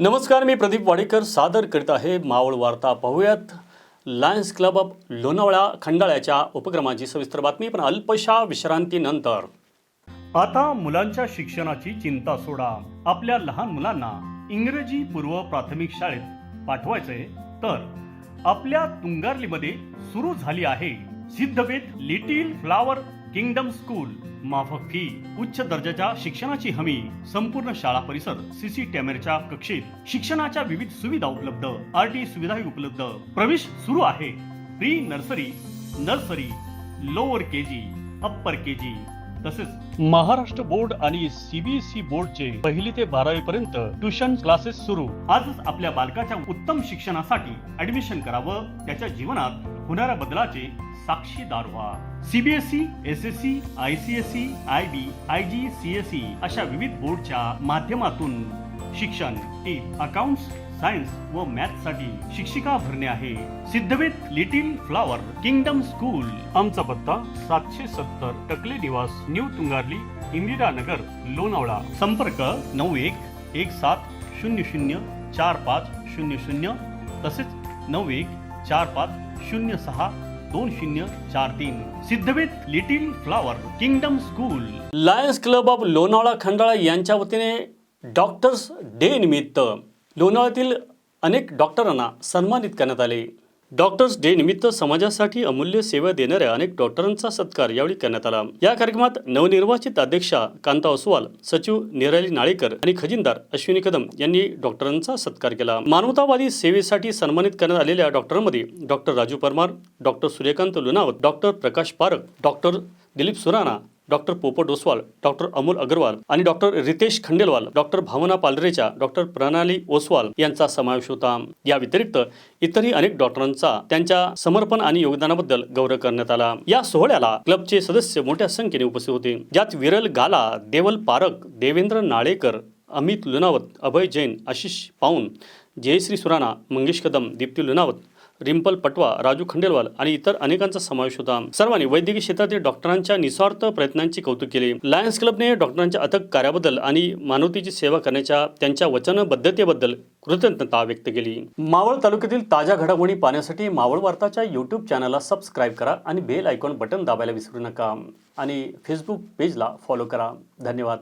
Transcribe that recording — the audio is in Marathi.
नमस्कार मी प्रदीप वाडेकर. सादर करीत आहे मावळ वार्ता पाहूयात. लायन्स क्लब ऑफ लोणावळा खंडाळ्याच्या उपक्रमाची सविस्तर बातमी पण अल्पशा विश्रांतीनंतर. आता मुलांच्या शिक्षणाची चिंता सोडा. आपल्या लहान मुलांना इंग्रजी पूर्व प्राथमिक शाळेत पाठवायचे तर आपल्या तुंगारलीमध्ये सुरू झाली आहे Siddhaved little flower kingdom school माफक फी उच्च दर्जाच्या शिक्षणाची हमी संपूर्ण शाळा परिसर सीसी कॅमेऱ्याच्या कक्षेत शिक्षणाच्या विविध सुविधा उपलब्ध आर टी सुविधाही उपलब्ध. प्रवेश सुरू आहे. Pre nursery nursery lower K G upper K G तसेच महाराष्ट्र बोर्ड आणि सीबीएसई बोर्डचे पहिली ते बारावी पर्यंत ट्युशन क्लासेस सुरू. आजच आपल्या बालकाच्या उत्तम शिक्षणासाठी ऍडमिशन करावं त्याच्या जीवनात होणाऱ्या बदलाचे साक्षीदार व्हा CBSE S S C I C S C I B I G C S C अशा विविध बोर्डच्या माध्यमातून शिक्षण टीप अकाउंट्स सायन्स व मॅथसाठी शिक्षिका भरणे आहे. Siddhaved little flower kingdom school. आमचा पत्ता सातशे सत्तर टकले निवास न्यू तुंगारली इंदिरा नगर लोणावळा. संपर्क नऊ एक एक सात शून्य शून्य चार पाच शून्य शून्य. तसेच नऊ एक चार पाच शून्य सहा दोन शून्य चार तीन. Siddhaved little flower kingdom school. Lions club of Lonavala Khandala यांच्या वतीने डॉक्टर्स डे निमित्त लोणावळ्यातील अनेक डॉक्टरांना सन्मानित करण्यात आले. डॉक्टर्स डे निमित्त समाजासाठी अमूल्य सेवा देणाऱ्या अनेक डॉक्टरांचा सत्कार यावेळी करण्यात आला. या कार्यक्रमात नवनिर्वाचित अध्यक्षा कांता ओसवाल सचिव निराली नाळेकर आणि खजिनदार अश्विनी कदम यांनी डॉक्टरांचा सत्कार केला. मानवतावादी सेवेसाठी सन्मानित करण्यात आलेल्या डॉक्टरांमध्ये doctor Raju Parmar doctor Suryakant Lunawat doctor Prakash Parak doctor Dilip Surana doctor Popat Oswal doctor Amol Agarwal आणि डॉक्टर रितेश खंडेलवाल डॉक्टर भावना पालरेच्या डॉक्टर प्रणाली ओसवाल यांचा समावेश होता. या व्यतिरिक्त इतरही अनेक डॉक्टरांचा त्यांच्या समर्पण आणि योगदानाबद्दल गौरव करण्यात आला. या सोहळ्याला क्लबचे सदस्य मोठ्या संख्येने उपस्थित होते. ज्यात विरल गाला देवल पारक देवेंद्र नाळेकर अमित लुनावत अभय जैन आशिष पाऊन जयश्री सुराणा मंगेश कदम दीप्ती लुनावत रिंपल पटवा राजू खंडेलवाल आणि इतर अनेकांचा समावेश होता. सर्वांनी वैद्यकीय क्षेत्रातील डॉक्टरांच्या निस्वार्थ प्रयत्नांची कौतुक केले. लायन्स क्लबने डॉक्टरांच्या अथक कार्याबद्दल आणि मानवतेची सेवा करण्याच्या त्यांच्या वचनबद्धतेबद्दल कृतज्ञता व्यक्त केली. मावळ तालुक्यातील ताज्या घडामोडी पाहण्यासाठी मावळ वार्ताच्या यूट्यूब चॅनलला सबस्क्राईब करा आणि बेल आयकॉन बटन दाबायला विसरू नका. आणि फेसबुक पेजला फॉलो करा. धन्यवाद.